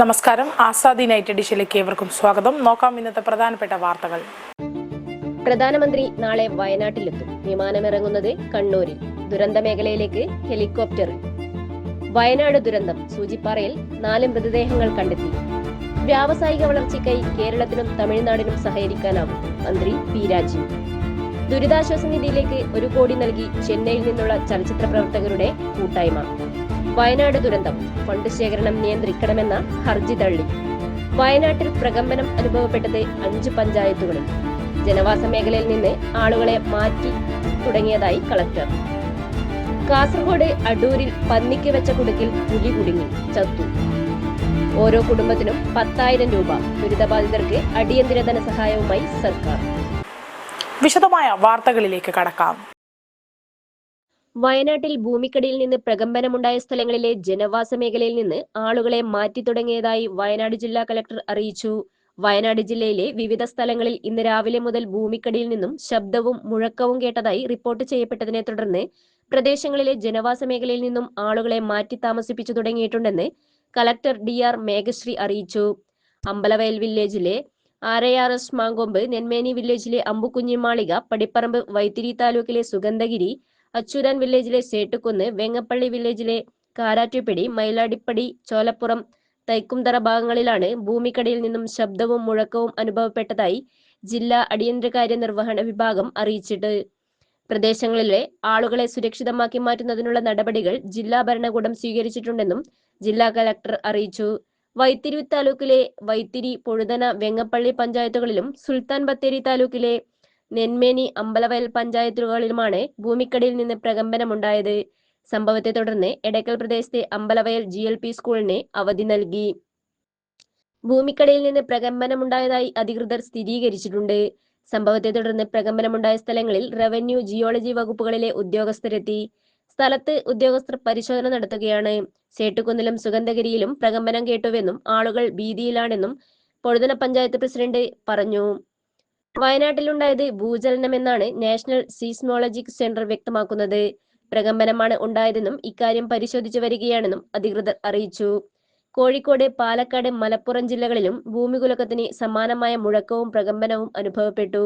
നമസ്കാരം. ആസാദി നൈറ്റ് എഡിഷനിലേക്ക് ഏവർക്കും സ്വാഗതം. നോക്കാം ഇന്നത്തെ പ്രധാനപ്പെട്ട വാർത്തകൾ. പ്രധാനമന്ത്രി നാളെ വയനാട്ടിലെത്തും. വിമാനമിറങ്ങുന്നത് കണ്ണൂരിൽ. ദുരന്ത മേഖലയിലേക്ക് ഹെലികോപ്റ്റർ വയനാട് ദുരന്തം. സൂചിപ്പാറയിൽ നാല് മൃതദേഹങ്ങൾ കണ്ടെത്തി. വ്യാവസായിക വളർച്ചയ്ക്കായി കേരളത്തിനും തമിഴ്നാടിനും സഹകരിക്കാനാവും മന്ത്രി പി രാജീവ്. ദുരിതാശ്വാസ നിധിയിലേക്ക് ഒരു കോടി നൽകി ചെന്നൈയിൽ നിന്നുള്ള ചലച്ചിത്ര പ്രവർത്തകരുടെ കൂട്ടായ്മ. വയനാട് ദുരന്തം. ഫണ്ട് ശേഖരണം നിയന്ത്രിക്കണമെന്ന ഹർജി തള്ളി. വയനാട്ടിൽ പ്രകമ്പനം അനുഭവപ്പെട്ടത് അഞ്ച് പഞ്ചായത്തുകളിൽ. ജനവാസ മേഖലയിൽ നിന്ന് ആളുകളെ മാറ്റി തുടങ്ങിയതായി കളക്ടർ. കാസർഗോഡ് അടൂരിൽ പന്നിക്ക് വെച്ച കുടുക്കിൽ പുലി കുടുങ്ങി ചത്തു. ഓരോ കുടുംബത്തിനും പത്തായിരം രൂപ. ദുരിതബാധിതർക്ക് അടിയന്തര ധനസഹായവുമായി സർക്കാർ. വിശദമായ വാർത്തകളിലേക്ക് കടക്കാം. വയനാട്ടിൽ ഭൂമിക്കടിയിൽ നിന്ന് പ്രകമ്പനമുണ്ടായ സ്ഥലങ്ങളിലെ ജനവാസ മേഖലയിൽ നിന്ന് ആളുകളെ മാറ്റി തുടങ്ങിയതായി വയനാട് ജില്ലാ കലക്ടർ അറിയിച്ചു. വയനാട് ജില്ലയിലെ വിവിധ സ്ഥലങ്ങളിൽ ഇന്ന് രാവിലെ മുതൽ ഭൂമിക്കടിയിൽ നിന്നും ശബ്ദവും മുഴക്കവും കേട്ടതായി റിപ്പോർട്ട് ചെയ്യപ്പെട്ടതിനെ തുടർന്ന് പ്രദേശങ്ങളിലെ ജനവാസ മേഖലയിൽ നിന്നും ആളുകളെ മാറ്റി താമസിപ്പിച്ചു തുടങ്ങിയിട്ടുണ്ടെന്ന് കലക്ടർ ഡി ആർ മേഘശ്രീ അറിയിച്ചു. അമ്പലവയൽ വില്ലേജിലെ ആരയാർ എസ് മാങ്കൊമ്പ് നെന്മേനി വില്ലേജിലെ അമ്പുകുഞ്ഞിമാളിക പടിപ്പറമ്പ് വൈത്തിരി താലൂക്കിലെ സുഗന്ധഗിരി അച്ചൂരാൻ വില്ലേജിലെ സേട്ടുകുന്ന് വെങ്ങപ്പള്ളി വില്ലേജിലെ കാരാറ്റുപിടി മയിലാടിപ്പടി ചോലപ്പുറം തൈക്കുംതറ ഭാഗങ്ങളിലാണ് ഭൂമിക്കടിയിൽ നിന്നും ശബ്ദവും മുഴക്കവും അനുഭവപ്പെട്ടതായി ജില്ലാ അടിയന്തരകാര്യ നിർവഹണ വിഭാഗം അറിയിച്ചിട്ട്. പ്രദേശങ്ങളിലെ ആളുകളെ സുരക്ഷിതമാക്കി മാറ്റുന്നതിനുള്ള നടപടികൾ ജില്ലാ ഭരണകൂടം സ്വീകരിച്ചിട്ടുണ്ടെന്നും ജില്ലാ കലക്ടർ അറിയിച്ചു. വൈത്തിരി താലൂക്കിലെ വൈത്തിരി പൊഴുതന വെങ്ങപ്പള്ളി പഞ്ചായത്തുകളിലും സുൽത്താൻ ബത്തേരി താലൂക്കിലെ നെന്മേനി അമ്പലവയൽ പഞ്ചായത്തുകളിലുമാണ് ഭൂമിക്കടിയിൽ നിന്ന് പ്രകമ്പനമുണ്ടായത്. സംഭവത്തെ തുടർന്ന് എടക്കൽ പ്രദേശത്തെ അമ്പലവയൽ ജി എൽ പി സ്കൂളിന് അവധി നൽകി. ഭൂമിക്കടിയിൽ നിന്ന് പ്രകമ്പനമുണ്ടായതായി അധികൃതർ സ്ഥിരീകരിച്ചിട്ടുണ്ട്. സംഭവത്തെ തുടർന്ന് പ്രകമ്പനമുണ്ടായ സ്ഥലങ്ങളിൽ റവന്യൂ ജിയോളജി വകുപ്പുകളിലെ ഉദ്യോഗസ്ഥരെത്തി. സ്ഥലത്ത് ഉദ്യോഗസ്ഥർ പരിശോധന നടത്തുകയാണ്. ചേട്ടുകുന്നിലും സുഗന്ധഗിരിയിലും പ്രകമ്പനം കേട്ടുവെന്നും ആളുകൾ ഭീതിയിലാണെന്നും പൊഴുതന പഞ്ചായത്ത് പ്രസിഡന്റ് പറഞ്ഞു. വയനാട്ടിലുണ്ടായത് ഭൂചലനമെന്നാണ് നാഷണൽ സീസ്മോളജിക് സെന്റർ വ്യക്തമാക്കുന്നത്. പ്രകമ്പനമാണ് ഉണ്ടായതെന്നും ഇക്കാര്യം പരിശോധിച്ചു വരികയാണെന്നും അധികൃതർ അറിയിച്ചു. കോഴിക്കോട് പാലക്കാട് മലപ്പുറം ജില്ലകളിലും ഭൂമികുലക്കത്തിന് സമാനമായ മുഴക്കവും പ്രകമ്പനവും അനുഭവപ്പെട്ടു.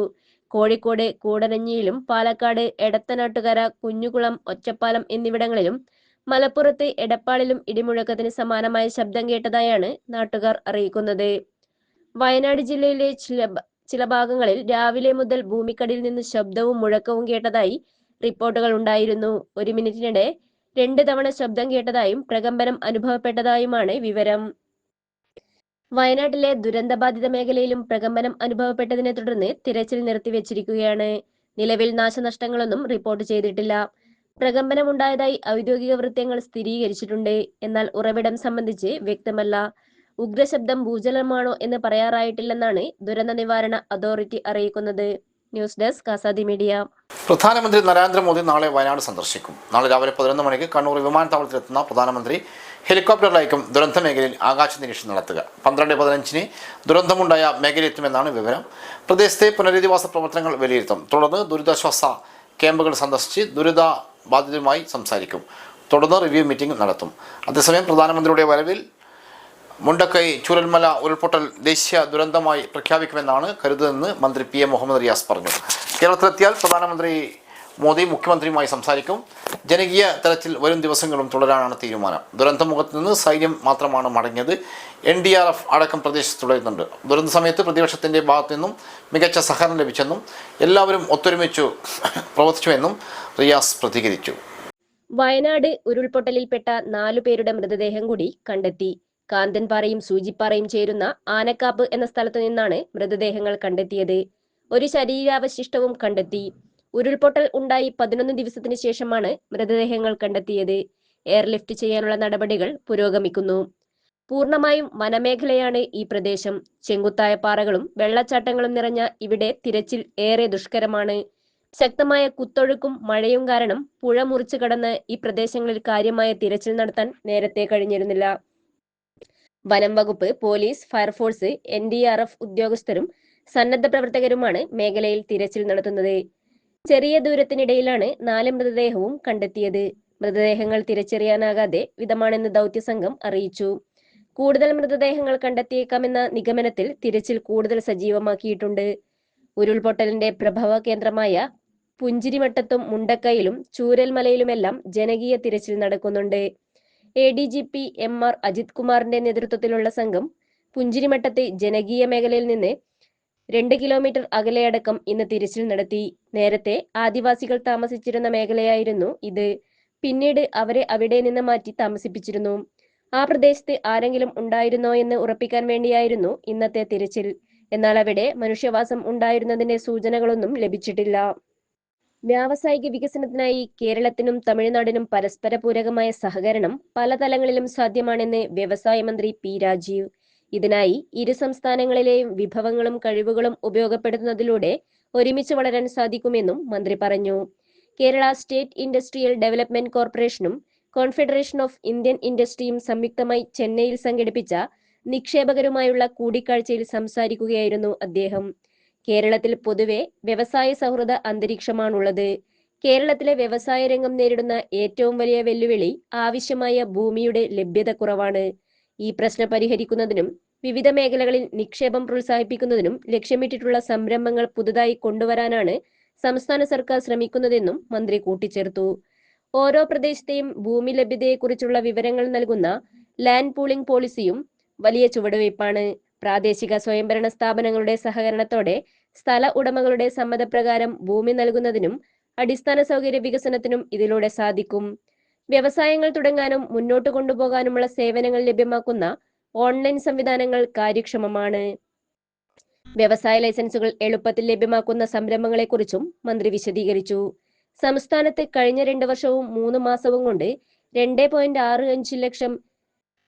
കോഴിക്കോട് കൂടരഞ്ഞിയിലും പാലക്കാട് എടത്തനാട്ടുകര കുഞ്ഞുകുളം ഒറ്റപ്പാലം എന്നിവിടങ്ങളിലും മലപ്പുറത്ത് എടപ്പാളിലും ഇടിമുഴക്കത്തിന് സമാനമായ ശബ്ദം കേട്ടതായാണ് നാട്ടുകാർ അറിയിക്കുന്നത്. വയനാട് ജില്ലയിലെ ചില ചില ഭാഗങ്ങളിൽ രാവിലെ മുതൽ ഭൂമിക്കടിയിൽ നിന്ന് ശബ്ദവും മുഴക്കവും കേട്ടതായി റിപ്പോർട്ടുകൾ ഉണ്ടായിരുന്നു. ഒരു മിനിറ്റിനിടെ രണ്ട് തവണ ശബ്ദം കേട്ടതായും പ്രകമ്പനം അനുഭവപ്പെട്ടതായുമാണ് വിവരം. വയനാട്ടിലെ ദുരന്തബാധിത മേഖലയിലും പ്രകമ്പനം അനുഭവപ്പെട്ടതിനെ തുടർന്ന് തിരച്ചിൽ നിർത്തിവെച്ചിരിക്കുകയാണ്. നിലവിൽ നാശനഷ്ടങ്ങളൊന്നും റിപ്പോർട്ട് ചെയ്തിട്ടില്ല. പ്രകമ്പനമുണ്ടായതായി ഔദ്യോഗിക വൃത്തങ്ങൾ സ്ഥിരീകരിച്ചിട്ടുണ്ട്. എന്നാൽ ഉറവിടം സംബന്ധിച്ച് വ്യക്തമല്ല. ഉഗ്രശബ്ദം ഭൂചലമാണോ എന്ന് പറയാറായിട്ടില്ലെന്നാണ് ദുരന്ത നിവാരണ അതോറിറ്റി അറിയിക്കുന്നത്. News desk Azadi media. പ്രധാനമന്ത്രി നരേന്ദ്രമോദി നാളെ വയനാട് സന്ദർശിക്കും. നാളെ രാവിലെ പതിനൊന്ന് മണിക്ക് കണ്ണൂർ വിമാനത്താവളത്തിലെത്തുന്ന പ്രധാനമന്ത്രി ഹെലികോപ്റ്ററിലായിരിക്കും ദുരന്ത മേഖലയിൽ ആകാശ നിരീക്ഷണം നടത്തുക. പന്ത്രണ്ട് പതിനഞ്ചിന് ദുരന്തമുണ്ടായ മേഖലയെത്തുമെന്നാണ് വിവരം. പ്രദേശത്തെ പുനരധിവാസ പ്രവർത്തനങ്ങൾ വിലയിരുത്തും. തുടർന്ന് ദുരിതാശ്വാസ ക്യാമ്പുകൾ സന്ദർശിച്ച് ദുരിത ബാധിതരുമായി സംസാരിക്കും. തുടർന്ന് റിവ്യൂ മീറ്റിംഗ് നടത്തും. അതേസമയം പ്രധാനമന്ത്രിയുടെ വരവിൽ മുണ്ടക്കൈ ചുരൽമല ഉരുൾപൊട്ടൽ ദേശീയ ദുരന്തമായി പ്രഖ്യാപിക്കുമെന്നാണ് കരുതുന്നതെന്ന് മന്ത്രി പി എം മുഹമ്മദ് റിയാസ് പറഞ്ഞു. കേരളത്തിലെത്തിയാൽ പ്രധാനമന്ത്രി മോദി മുഖ്യമന്ത്രിയുമായി സംസാരിക്കും. ജനകീയ തലത്തിൽ വരും ദിവസങ്ങളും തുടരാനാണ് തീരുമാനം. ദുരന്തമുഖത്ത് നിന്ന് സൈന്യം മാത്രമാണ് മടങ്ങിയത്. എൻ ഡി ആർ എഫ് അടക്കം പ്രദേശത്ത് തുടരുന്നുണ്ട്. ദുരന്ത സമയത്ത് പ്രതിപക്ഷത്തിന്റെ ഭാഗത്തു നിന്നും മികച്ച സഹകരണം ലഭിച്ചെന്നും എല്ലാവരും ഒത്തൊരുമിച്ചു പ്രവർത്തിച്ചുവെന്നും റിയാസ് പ്രതികരിച്ചു. വയനാട് ഉരുൾപൊട്ടലിൽപ്പെട്ട നാലു പേരുടെ മൃതദേഹം കൂടി കണ്ടെത്തി. കാന്തൻപാറയും സൂചിപ്പാറയും ചേരുന്ന ആനക്കാപ്പ് എന്ന സ്ഥലത്തു നിന്നാണ് മൃതദേഹങ്ങൾ കണ്ടെത്തിയത്. ഒരു ശരീരാവശിഷ്ടവും കണ്ടെത്തി. ഉരുൾപൊട്ടൽ ഉണ്ടായി പതിനൊന്ന് ദിവസത്തിന് ശേഷമാണ് മൃതദേഹങ്ങൾ കണ്ടെത്തിയത്. എയർലിഫ്റ്റ് ചെയ്യാനുള്ള നടപടികൾ പുരോഗമിക്കുന്നു. പൂർണമായും വനമേഖലയാണ് ഈ പ്രദേശം. ചെങ്കുത്തായ പാറകളും വെള്ളച്ചാട്ടങ്ങളും നിറഞ്ഞ ഇവിടെ തിരച്ചിൽ ഏറെ ദുഷ്കരമാണ്. ശക്തമായ കുത്തൊഴുക്കും മഴയും കാരണം പുഴ മുറിച്ചു കടന്ന് ഈ പ്രദേശങ്ങളിൽ കാര്യമായ തിരച്ചിൽ നടത്താൻ നേരത്തെ കഴിഞ്ഞിരുന്നില്ല. വനം വകുപ്പ് police fire force N D R F ഉദ്യോഗസ്ഥരും സന്നദ്ധ പ്രവർത്തകരുമാണ് മേഖലയിൽ തിരച്ചിൽ നടത്തുന്നത്. ചെറിയ ദൂരത്തിനിടയിലാണ് നാല് മൃതദേഹവും കണ്ടെത്തിയത്. മൃതദേഹങ്ങൾ തിരിച്ചറിയാനാകാതെ വിധമാണെന്ന് ദൗത്യസംഘം അറിയിച്ചു. കൂടുതൽ മൃതദേഹങ്ങൾ കണ്ടെത്തിയേക്കാമെന്ന നിഗമനത്തിൽ തിരച്ചിൽ കൂടുതൽ സജീവമാക്കിയിട്ടുണ്ട്. ഉരുൾപൊട്ടലിന്റെ പ്രഭവ കേന്ദ്രമായ പുഞ്ചിരിമട്ടത്തും മുണ്ടക്കയിലും ചൂരൽമലയിലുമെല്ലാം ജനകീയ തിരച്ചിൽ നടക്കുന്നുണ്ട്. A D G P M R Ajith കുമാറിന്റെ നേതൃത്വത്തിലുള്ള സംഘം പുഞ്ചിരിമട്ടത്തെ ജനകീയ മേഖലയിൽ നിന്ന് രണ്ട് കിലോമീറ്റർ അകലെയടക്കം ഇന്ന് തിരച്ചിൽ നടത്തി. നേരത്തെ ആദിവാസികൾ താമസിച്ചിരുന്ന മേഖലയായിരുന്നു ഇത്. പിന്നീട് അവരെ അവിടെ നിന്ന് മാറ്റി താമസിപ്പിച്ചിരുന്നു. ആ പ്രദേശത്ത് ആരെങ്കിലും ഉണ്ടായിരുന്നോ എന്ന് ഉറപ്പിക്കാൻ വേണ്ടിയായിരുന്നു ഇന്നത്തെ തിരച്ചിൽ. എന്നാൽ അവിടെ മനുഷ്യവാസം ഉണ്ടായിരുന്നതിന്റെ സൂചനകളൊന്നും ലഭിച്ചിട്ടില്ല. വ്യാവസായിക വികസനത്തിനായി കേരളത്തിനും തമിഴ്നാടിനും പരസ്പര പൂരകമായ സഹകരണം പല തലങ്ങളിലും സാധ്യമാണെന്ന് വ്യവസായ മന്ത്രി പി രാജീവ്. ഇതിനായി ഇരു സംസ്ഥാനങ്ങളിലെയും വിഭവങ്ങളും കഴിവുകളും ഉപയോഗപ്പെടുത്തുന്നതിലൂടെ ഒരുമിച്ച് വളരാൻ സാധിക്കുമെന്നും മന്ത്രി പറഞ്ഞു. കേരള സ്റ്റേറ്റ് ഇൻഡസ്ട്രിയൽ ഡെവലപ്മെന്റ് കോർപ്പറേഷനും കോൺഫെഡറേഷൻ ഓഫ് ഇന്ത്യൻ ഇൻഡസ്ട്രിയും സംയുക്തമായി ചെന്നൈയിൽ സംഘടിപ്പിച്ച നിക്ഷേപകരുമായുള്ള കൂടിക്കാഴ്ചയിൽ സംസാരിക്കുകയായിരുന്നു അദ്ദേഹം. കേരളത്തിൽ പൊതുവെ വ്യവസായ സൗഹൃദ അന്തരീക്ഷമാണുള്ളത്. കേരളത്തിലെ വ്യവസായ രംഗം നേരിടുന്ന ഏറ്റവും വലിയ വെല്ലുവിളി ആവശ്യമായ ഭൂമിയുടെ ലഭ്യത കുറവാണ്. ഈ പ്രശ്നം പരിഹരിക്കുന്നതിനും വിവിധ മേഖലകളിൽ നിക്ഷേപം പ്രോത്സാഹിപ്പിക്കുന്നതിനും ലക്ഷ്യമിട്ടിട്ടുള്ള സംരംഭങ്ങൾ പുതുതായി കൊണ്ടുവരാനാണ് സംസ്ഥാന സർക്കാർ ശ്രമിക്കുന്നതെന്നും മന്ത്രി കൂട്ടിച്ചേർത്തു. ഓരോ പ്രദേശത്തെയും ഭൂമി ലഭ്യതയെക്കുറിച്ചുള്ള വിവരങ്ങൾ നൽകുന്ന ലാൻഡ് പൂളിംഗ് പോളിസിയും വലിയ ചുവടുവയ്പ്പാണ്. പ്രാദേശിക സ്വയംഭരണ സ്ഥാപനങ്ങളുടെ സഹകരണത്തോടെ സ്ഥല ഉടമകളുടെ സമ്മതപ്രകാരം ഭൂമി നൽകുന്നതിനും അടിസ്ഥാന സൗകര്യ വികസനത്തിനും ഇതിലൂടെ സാധിക്കും. വ്യവസായങ്ങൾ തുടങ്ങാനും മുന്നോട്ട് കൊണ്ടുപോകാനുമുള്ള സേവനങ്ങൾ ലഭ്യമാക്കുന്ന ഓൺലൈൻ സംവിധാനങ്ങൾ കാര്യക്ഷമമാണ്. വ്യവസായ ലൈസൻസുകൾ എളുപ്പത്തിൽ ലഭ്യമാക്കുന്ന സംരംഭങ്ങളെക്കുറിച്ചും മന്ത്രി വിശദീകരിച്ചു. സംസ്ഥാനത്ത് കഴിഞ്ഞ രണ്ട് വർഷവും മൂന്ന് മാസവും കൊണ്ട് രണ്ട് ലക്ഷം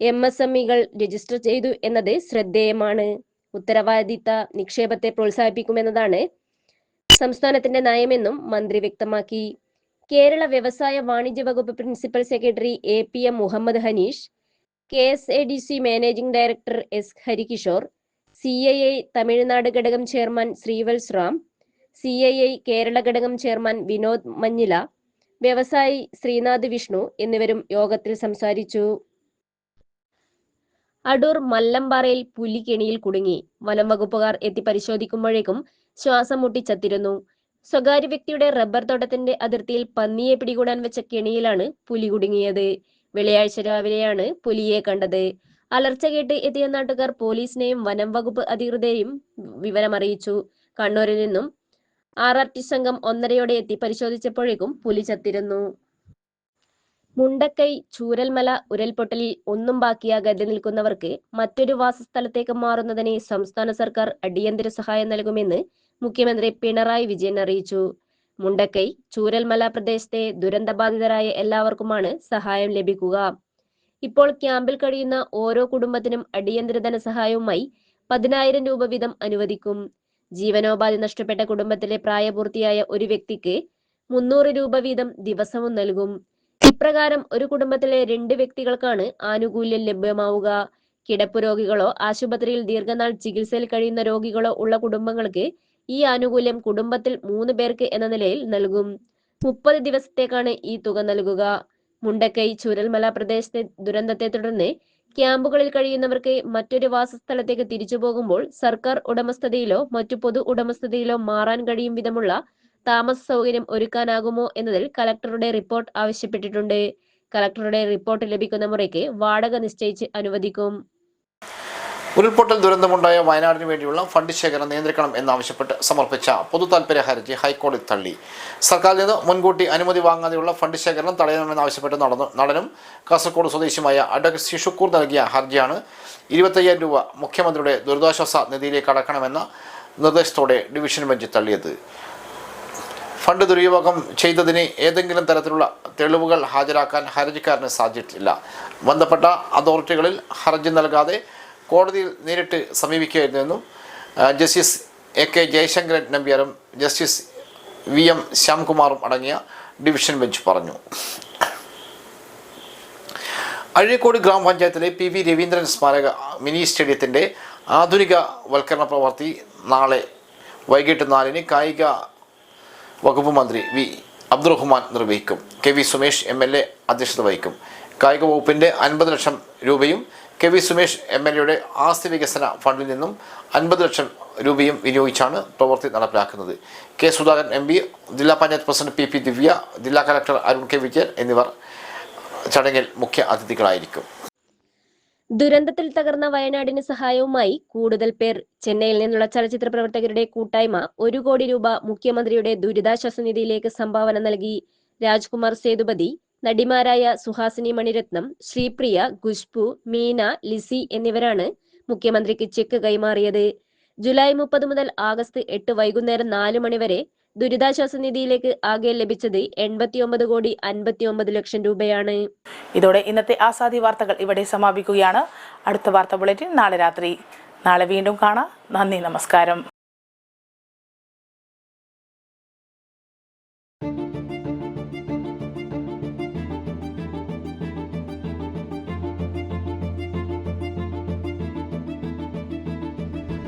എം എസ് എം ഇകൾ രജിസ്റ്റർ ചെയ്തു എന്നത് ശ്രദ്ധേയമാണ്. ഉത്തരവാദിത്ത നിക്ഷേപത്തെ പ്രോത്സാഹിപ്പിക്കുമെന്നതാണ് സംസ്ഥാനത്തിന്റെ നയമെന്നും മന്ത്രി വ്യക്തമാക്കി. കേരള വ്യവസായ വാണിജ്യ വകുപ്പ് principal secretary A P M Muhammad Hanish K S A D C managing director S Harikishore C I I Tamil Nadu ഘടകം chairman Srivats Ram C I I Kerala ഘടകം ചെയർമാൻ വിനോദ് മഞ്ഞില വ്യവസായി ശ്രീനാഥ് വിഷ്ണു എന്നിവരും യോഗത്തിൽ സംസാരിച്ചു. അടൂർ മല്ലമ്പാറയിൽ പുലിക്കെണിയിൽ കുടുങ്ങി. വനം വകുപ്പുകാർ എത്തി പരിശോധിക്കുമ്പോഴേക്കും ശ്വാസം മുട്ടിച്ചത്തിരുന്നു സ്വകാര്യ വ്യക്തിയുടെ റബ്ബർ തോട്ടത്തിന്റെ അതിർത്തിയിൽ പന്നിയെ പിടികൂടാൻ വെച്ച കെണിയിലാണ് പുലി കുടുങ്ങിയത്. വെള്ളിയാഴ്ച രാവിലെയാണ് പുലിയെ കണ്ടത്. അലർച്ച കേട്ട് എത്തിയ നാട്ടുകാർ പോലീസിനെയും വനം വകുപ്പ് അധികൃതരെയും വിവരമറിയിച്ചു. കണ്ണൂരിൽ നിന്നും ആർ ആർ ടി സംഘം ഒന്നരയോടെ എത്തി പരിശോധിച്ചപ്പോഴേക്കും പുലി ചത്തിരുന്നു. മുണ്ടക്കൈ ചൂരൽമല ഉരൽപൊട്ടലിൽ ഒന്നും ബാക്കിയാകാതെ നിൽക്കുന്നവർക്ക് മറ്റൊരു വാസസ്ഥലത്തേക്ക് മാറുന്നതിന് സംസ്ഥാന സർക്കാർ അടിയന്തര സഹായം നൽകുമെന്ന് മുഖ്യമന്ത്രി പിണറായി വിജയൻ അറിയിച്ചു. മുണ്ടക്കൈ ചൂരൽമല പ്രദേശത്തെ ദുരന്തബാധിതരായ എല്ലാവർക്കുമാണ് സഹായം ലഭിക്കുക. ഇപ്പോൾ ക്യാമ്പിൽ കഴിയുന്ന ഓരോ കുടുംബത്തിനും അടിയന്തര ധനസഹായവുമായി പതിനായിരം രൂപ വീതം അനുവദിക്കും. ജീവനോപാധി നഷ്ടപ്പെട്ട കുടുംബത്തിലെ പ്രായപൂർത്തിയായ ഒരു വ്യക്തിക്ക് മുന്നൂറ് രൂപ വീതം ദിവസവും നൽകും. ഇപ്രകാരം ഒരു കുടുംബത്തിലെ രണ്ട് വ്യക്തികൾക്കാണ് ആനുകൂല്യം ലഭ്യമാവുക. കിടപ്പ് രോഗികളോ ആശുപത്രിയിൽ ദീർഘനാൾ ചികിത്സയിൽ കഴിയുന്ന രോഗികളോ ഉള്ള കുടുംബങ്ങൾക്ക് ഈ ആനുകൂല്യം കുടുംബത്തിൽ മൂന്ന് പേർക്ക് എന്ന നിലയിൽ നൽകും. മുപ്പത് ദിവസത്തേക്കാണ് ഈ തുക നൽകുക. മുണ്ടക്കൈ ചുരൽമല പ്രദേശത്തെ ദുരന്തത്തെ തുടർന്ന് ക്യാമ്പുകളിൽ കഴിയുന്നവർക്ക് മറ്റൊരു വാസസ്ഥലത്തേക്ക് തിരിച്ചു പോകുമ്പോൾ സർക്കാർ ഉടമസ്ഥതയിലോ മറ്റു പൊതു ഉടമസ്ഥതയിലോ മാറാൻ കഴിയും വിധമുള്ള താമസ സൗകര്യം ഒരുക്കാനാകുമോ എന്നതിൽ കലക്ടറുടെ റിപ്പോർട്ട് ആവശ്യപ്പെട്ടിട്ടുണ്ട്. കലക്ടറുടെ റിപ്പോർട്ട് ലഭിക്കുന്ന മുറയ്ക്ക് വാടക നിശ്ചയിച്ച് അനുവദിക്കും. ഉരുൾപൊട്ടൽ ദുരന്തമുണ്ടായ വയനാടിനു വേണ്ടിയുള്ള ഫണ്ട് ശേഖരം നിയന്ത്രിക്കണം എന്നാവശ്യപ്പെട്ട് സമർപ്പിച്ച പൊതു താൽപര്യ ഹർജി ഹൈക്കോടതി തള്ളി. സർക്കാരിൽ നിന്ന് മുൻകൂട്ടി അനുമതി വാങ്ങാതെയുള്ള ഫണ്ട് ശേഖരണം തടയണമെന്നാവശ്യപ്പെട്ട് നടന്നു നടനും കാസർഗോഡ് സ്വദേശിയുമായ അഡ്വക്കേറ്റ് ശിശുക്കൂർ നൽകിയ ഹർജിയാണ് ഇരുപത്തയ്യായിരം രൂപ മുഖ്യമന്ത്രിയുടെ ദുരിതാശ്വാസ നിധിയിലേക്ക് അടക്കണമെന്ന നിർദ്ദേശത്തോടെ ഡിവിഷൻ ബെഞ്ച് തള്ളിയത്. ഫണ്ട് ദുരുപയോഗം ചെയ്തതിന് ഏതെങ്കിലും തരത്തിലുള്ള തെളിവുകൾ ഹാജരാക്കാൻ ഹർജിക്കാരന് സാധിച്ചിട്ടില്ല. ബന്ധപ്പെട്ട അതോറിറ്റികളിൽ ഹർജി നൽകാതെ കോടതിയിൽ നേരിട്ട് സമീപിക്കുകയായിരുന്നുവെന്നും ആ, ജസ്റ്റിസ് എ കെ ജയശങ്കരൻ നമ്പ്യാരും ജസ്റ്റിസ് വി എം ശ്യാംകുമാറും അടങ്ങിയ ഡിവിഷൻ ബെഞ്ച് പറഞ്ഞു. അഴീക്കോട് ഗ്രാമപഞ്ചായത്തിലെ പി വി രവീന്ദ്രൻ സ്മാരക മിനി സ്റ്റേഡിയത്തിന്റെ ആധുനിക വൽക്കരണ പ്രവൃത്തി നാളെ വൈകിട്ട് നാലിന് കായിക വകുപ്പ് മന്ത്രി വി അബ്ദുറഹ്മാൻ നിർവഹിക്കും. K V Sumesh M L A അധ്യക്ഷത വഹിക്കും. കായിക വകുപ്പിന്റെ അൻപത് ലക്ഷം രൂപയും K V Sumesh M L എയുടെ ആസ്തി വികസന ഫണ്ടിൽ നിന്നും അൻപത് ലക്ഷം രൂപയും വിനിയോഗിച്ചാണ് പ്രവൃത്തി നടപ്പിലാക്കുന്നത്. കെ സുധാകരൻ എം പി ജില്ലാ panchayat president P P Divya ജില്ലാ കലക്ടർ അരുൺ കെ വിജയൻ എന്നിവർ ചടങ്ങിൽ മുഖ്യ അതിഥികളായിരിക്കും. ദുരന്തത്തിൽ തകർന്ന വയനാടിന് സഹായവുമായി കൂടുതൽ പേർ. ചെന്നൈയിൽ നിന്നുള്ള ചലച്ചിത്ര പ്രവർത്തകരുടെ കൂട്ടായ്മ ഒരു കോടി രൂപ മുഖ്യമന്ത്രിയുടെ ദുരിതാശ്വാസ നിധിയിലേക്ക് സംഭാവന നൽകി. രാജ്കുമാർ സേതുപതി നടിമാരായ സുഹാസിനി മണിരത്നം ശ്രീപ്രിയ ഖുഷ്ബു മീന ലിസി എന്നിവരാണ് മുഖ്യമന്ത്രിക്ക് ചെക്ക് കൈമാറിയത്. ജൂലൈ മുപ്പത് മുതൽ ആഗസ്റ്റ് എട്ട് വൈകുന്നേരം നാല് മണിവരെ ദുരിതാശ്വാസ നിധിയിലേക്ക് ആകെ ലഭിച്ചത് എൺപത്തിയൊമ്പത് കോടി അൻപത്തിയൊമ്പത് ലക്ഷം രൂപയാണ്. ഇതോടെ ഇന്നത്തെ ആസാദി വാർത്തകൾ ഇവിടെ സമാപിക്കുകയാണ്. അടുത്ത വാർത്ത ബുള്ളറ്റിൻ നാളെ രാത്രി. നാളെ വീണ്ടും കാണാം. നന്ദി നമസ്കാരം.